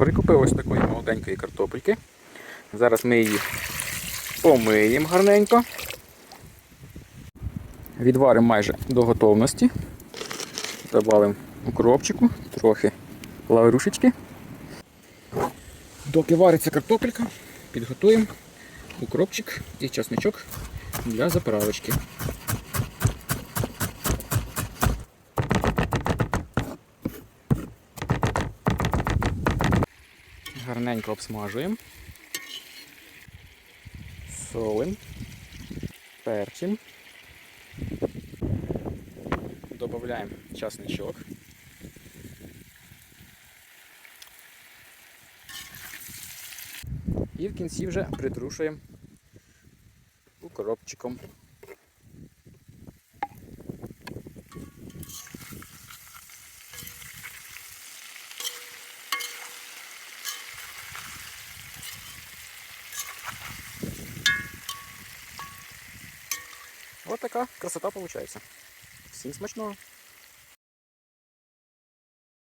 Прикупив ось такої молоденької картопельки. Зараз ми її помиємо гарненько. Відваримо майже до готовності. Добавимо укропчику, трохи лаврушечки. Доки вариться картопелька, підготуємо укропчик і часничок для заправочки. Гарненько обсмажуємо. Солим. Перчим. Добавляємо часничок. І в кінці вже притрушуємо укропчиком. Ось така красота виходить. Всім смачного!